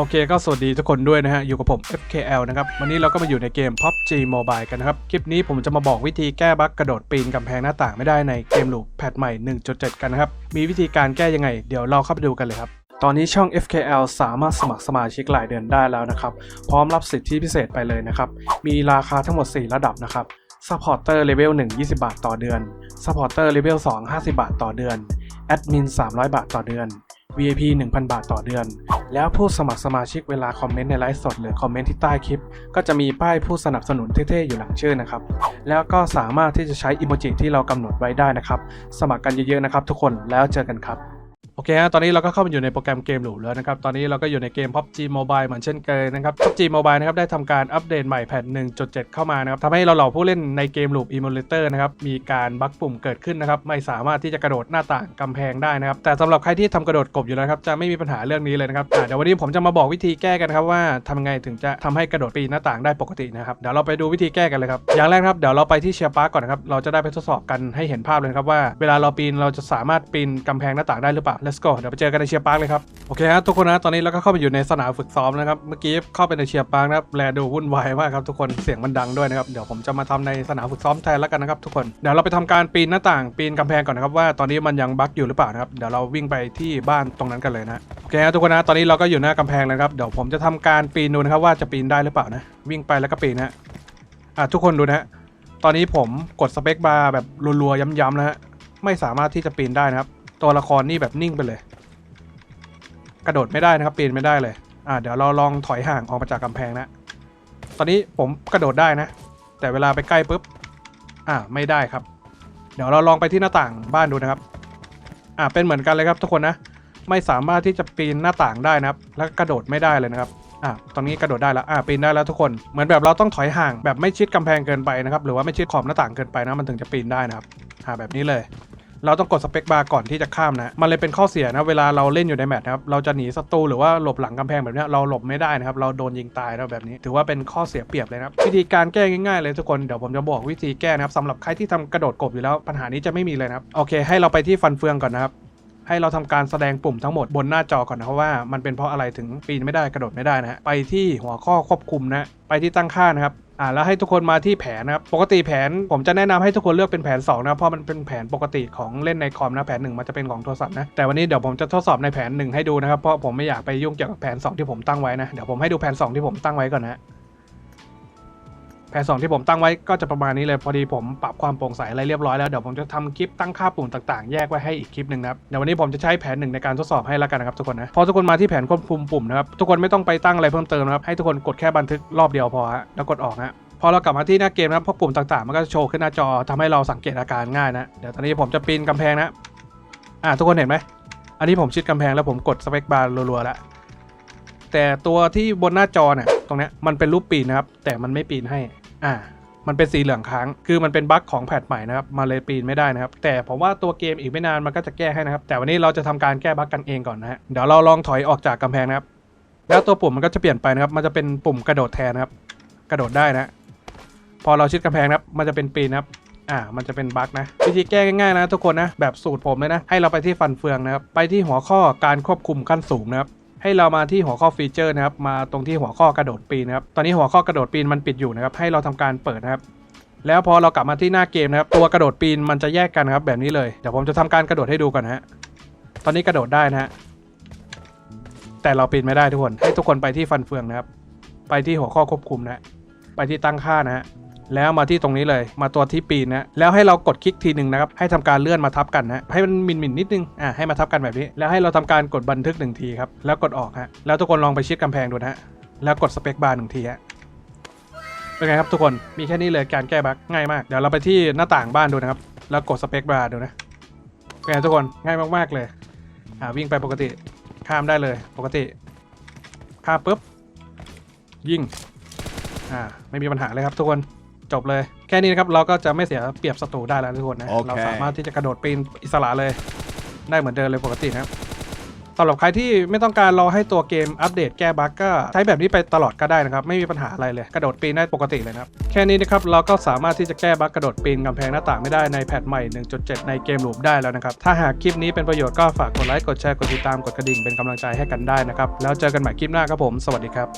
โอเคก็สวัสดีทุกคนด้วยนะฮะ อยู่กับผม FKL นะครับ วันนี้เราก็มาอยู่ในเกม PUBG Mobile กันนะครับ คลิปนี้ผมจะมาบอกวิธีแก้บั๊กกระโดดปีนกำแพงหน้าต่างไม่ได้ในเกมลูปแพทใหม่ 1.7 กันนะครับ มีวิธีการแก้ยังไง เดี๋ยวเราเข้าไปดูกันเลยครับตอนนี้ช่อง FKL สามารถสมัครสมาชิกรายเดือนได้แล้วนะครับ พร้อมรับสิทธิพิเศษไปเลยนะครับ มีราคาทั้งหมด 4 ระดับนะครับ Supporter Level 1 20 บาทต่อเดือน Supporter Level 2 50 บาทต่อเดือน Admin 300 บาทต่อเดือน VIP 1,000 บาทต่อเดือน แล้วผู้สมัครสมาชิกเวลาคอมเมนต์ในไลฟ์สดหรือคอมเมนต์ที่ใต้คลิป ก็จะมีป้ายผู้สนับสนุนเท่ๆอยู่หลังชื่อนะครับ แล้วก็สามารถที่จะใช้อิโมจิที่เรากำหนดไว้ได้นะครับ สมัครกันเยอะๆนะครับทุกคนแล้วเจอกันครับ โอเคฮะตอนนี้เราก็เข้ามาอยู่ในโปรแกรมเกมหลูแล้วนะครับ ตอนนี้เราก็อยู่ในเกม PUBG Mobile เหมือนเช่นเคยนะครับ PUBG Mobile นะครับได้ทำการอัปเดตใหม่แพท1.7 เข้ามานะครับทำให้เราเหล่าผู้เล่นในเกม Loop Emulator นะครับ มีการบั๊กปุ่มเกิดขึ้นนะครับ ไม่สามารถที่จะกระโดดหน้าต่างกำแพงได้นะครับ แต่สำหรับใครที่ทำกระโดดกบอยู่แล้วครับ จะไม่มีปัญหาเรื่องนี้เลยนะครับเดี๋ยววันนี้ผมจะมาบอกวิธีแก้กันครับว่าทำไงถึงจะทำให้กระโดดปีนหน้าต่างได้ปกตินะครับ เดี๋ยวเราไปดูวิธีแก้กันเลยครับ อย่างแรกครับเดี๋ยวเราไปที่เชียร์พาร์ก่อนนะครับ เราจะได้ไปทดสอบกันให้เห็นภาพเลยครับว่า เวลาเราปีนเราจะสามารถปีนกำแพงหน้าต่างได้หรือเปล่า let's go เดี๋ยวไปเจอกันในเชียร์พาร์เลยครับ โอเคครับทุกคนนะตอนนี้เราก็เข้าไปอยู่ในสนามฝึกซ้อมนะครับ เมื่อกี้เข้าไปในเชียร์พาร์นะครับแลดูวุ่นวายมากครับทุกคนเสียงมันดังด้วยนะครับเดี๋ยวผมจะมาทำในสนามฝึกซ้อมแทนแล้วกันนะครับทุกคนเดี๋ยวเราไปทำการปีนหน้าต่างปีนกำแพงก่อนนะครับว่าตอนนี้มันยังบั๊กอยู่หรือเปล่านะครับเดี๋ยวเราวิ่งไปที่บ้านตรงนั้นกันเลยนะโอเคครับทุกคนนะตอนนี้เราก็อยู่หน้ากำแพงแล้วนะครับเดี๋ยวผมจะทำการปีนดูนะครับว่าจะปีนได้หรือเปล่านะวิ่งไปแล้วก็ปีนนะอะทุกคนดูนะตอนนี้ผมกดสเปคบาร์แบบรัวๆย้ำๆนะฮะไม่สามารถที่จะปีนได้นะครับ ตัวละครนี่แบบนิ่งไปเลย กระโดดไม่ได้นะครับปีนไม่ได้เลย อ่าเดี๋ยวเราลองถอยห่างออกมาจากกำแพงนะ ตอนนี้ผมกระโดดได้นะ แต่เวลาไปใกล้ปุ๊บ อ่าไม่ได้ครับ เดี๋ยวเราลองไปที่หน้าต่างบ้านดูนะครับ อ่าเป็นเหมือนกันเลยครับทุกคนนะ ไม่สามารถที่จะปีนหน้าต่างได้นะครับ แล้วกระโดดไม่ได้เลยนะครับอ่าตอนนี้กระโดดได้แล้ว อ่าปีนได้แล้วทุกคน เหมือนแบบเราต้องถอยห่างแบบไม่ชิดกำแพงเกินไปนะครับ หรือว่าไม่ชิดขอบหน้าต่างเกินไปนะ มันถึงจะปีนได้นะครับอ่าแบบนี้เลย เราต้องกดสเปคบาร์ก่อนที่จะข้ามนะ มันเลยเป็นข้อเสียนะ เวลาเราเล่นอยู่ในแมตช์นะครับ เราจะหนีศัตรูหรือว่าหลบหลังกำแพงแบบนี้เราหลบไม่ได้นะครับ เราโดนยิงตายนะแบบนี้ ถือว่าเป็นข้อเสียเปรียบเลยนะครับวิธีการแก้ง่ายๆเลยทุกคน เดี๋ยวผมจะบอกวิธีแก้นะครับสำหรับใครที่ทำกระโดดกบอยู่แล้วปัญหานี้จะไม่มีเลยนะครับ โอเค ให้เราไปที่ฟันเฟืองก่อนนะครับให้เราทำการแสดงปุ่มทั้งหมดบนหน้าจอก่อนนะครับว่ามันเป็นเพราะอะไรถึงปีนไม่ได้กระโดดไม่ได้นะฮะไปที่หัวข้อควบคุมนะ ไปที่ตั้งค่านะครับ อ่าแล้วให้ทุกคนมาที่แผนนะครับปกติแผนผมจะแนะนำให้ทุกคนเลือกเป็นแผน2นะเพราะมันเป็นแผนปกติของเล่นในคอมนะแผนหนึ่งมันจะเป็นของโทรศัพท์นะแต่วันนี้เดี๋ยวผมจะทดสอบในแผนหนึ่งให้ดูนะครับเพราะผมไม่อยากไปยุ่งเกี่ยวกับแผน 2 ที่ผมตั้งไว้นะเดี๋ยวผมให้ดูแผน 2 ที่ผมตั้งไว้ก่อนนะ แผนสองที่ผมตั้งไว้ก็จะประมาณนี้เลยพอดีผมปรับความโปร่งใสอะไรเรียบร้อยแล้วเดี๋ยวผมจะทำคลิปตั้งค่าปุ่มต่างๆ แยกไว้ให้อีกคลิปหนึ่งนะครับเดี๋ยววันนี้ผมจะใช้แผนหนึ่งในการทดสอบให้แล้วกันนะครับทุกคนนะพอทุกคนมาที่แผนควบคุมปุ่มนะครับทุกคนไม่ต้องไปตั้งอะไรเพิ่มเติมนะครับให้ทุกคนกดแค่บันทึกรอบเดียวพอฮะแล้วกดออกฮะพอเรากลับมาที่หน้าเกมนะครับพวกปุ่มต่างๆ มันก็จะโชว์ขึ้นหน้าจอทำให้เราสังเกตอาการง่ายนะเดี๋ยวตอนนี้ผมจะปีนกำแพงนะอ่าทุกคนเห็นไหมอันนี้ผมชิดกำแพงแล้วผมกดสเปคบาร์รัวๆแล้วแต่ตัวที่บนหน้าจอเนี่ยตรงนี้มันเป็นรูปปีนนะครับแต่มันไม่ปีนให้ อ่ามันเป็นสีเหลืองค้าง คือมันเป็นบั๊กของแพทใหม่นะครับ มาเลยปีนไม่ได้นะครับ แต่ผมว่าตัวเกมอีกไม่นานมันก็จะแก้ให้นะครับ แต่วันนี้เราจะทำการแก้บั๊กกันเองก่อนนะฮะ เดี๋ยวเราลองถอยออกจากกำแพงนะครับ แล้วตัวปุ่มมันก็จะเปลี่ยนไปนะครับ มันจะเป็นปุ่มกระโดดแทนนะครับ กระโดดได้นะ พอเราชิดกำแพงนะครับ มันจะเป็นปีนนะครับ อ่า มันจะเป็นบั๊กนะ วิธีแก้ง่ายๆนะทุกคนนะ แบบสูตรผมเลยนะ ให้เราไปที่ฟันเฟืองนะครับ ไปที่หัวข้อการควบคุมขั้นสูงนะครับ ให้เรามาที่หัวข้อฟีเจอร์นะครับ มาตรงที่หัวข้อกระโดดปีนนะครับ ตอนนี้หัวข้อกระโดดปีนมันปิดอยู่นะครับ ให้เราทำการเปิดนะครับ แล้วพอเรากลับมาที่หน้าเกมนะครับ ตัวกระโดดปีนมันจะแยกกันครับ แบบนี้เลย เดี๋ยวผมจะทำการกระโดดให้ดูก่อนฮะ ตอนนี้กระโดดได้นะฮะ แต่เราปีนไม่ได้ทุกคน ให้ทุกคนไปที่ฟันเฟืองนะครับ ไปที่หัวข้อควบคุมนะฮะไปที่ตั้งค่านะฮะ แล้วมาที่ตรงนี้เลยมาตัวที่ปีนนะแล้วให้เรากดคลิกทีหนึ่งนะครับให้ทำการเลื่อนมาทับกันนะให้มันมินมินนิดนึงอ่าให้มาทับกันแบบนี้ แล้วให้เราทำการกดบันทึกหนึ่งทีครับแล้วกดออกฮะแล้วทุกคนลองไปชิดกำแพงดูนะฮะแล้วกดสเปคบาร์หนึ่งทีฮะเป็นไงครับทุกคนมีแค่นี้เลยการแก้บั๊กง่ายมากเดี๋ยวเราไปที่หน้าต่างบ้านดูนะครับแล้วกดสเปคบาร์ดูนะเป็นไงทุกคนง่ายมากๆเลยอ่าวิ่งไปปกติข้ามได้เลยปกติข้ามปุ๊บยิงอ่าไม่มีปัญหาเลยครับทุกคน จบเลย แค่นี้นะครับเราก็จะไม่เสียเปรียบศัตรูได้แล้วทุกคนนะโอเคเราสามารถที่จะกระโดดปีนอิสระเลย ได้เหมือนเดิมเลยปกตินะครับสำหรับใครที่ไม่ต้องการรอให้ตัวเกมอัปเดตแก้บั๊กก็ใช้แบบนี้ไปตลอดก็ได้นะครับ ไม่มีปัญหาอะไรเลย กระโดดปีนได้ปกติเลยนะครับ แค่นี้นะครับเราก็สามารถที่จะแก้บั๊กกระโดดปีนกำแพงหน้าต่างไม่ได้ในแพทใหม่ 1.7 ในเกมลูปได้แล้วนะครับ ถ้าหากคลิปนี้เป็นประโยชน์ก็ฝากกดไลค์กดแชร์กดติดตามกดกระดิ่งเป็นกำลังใจให้กันได้นะครับแล้วเจอกันใหม่คลิปหน้าครับผม สวัสดีครับ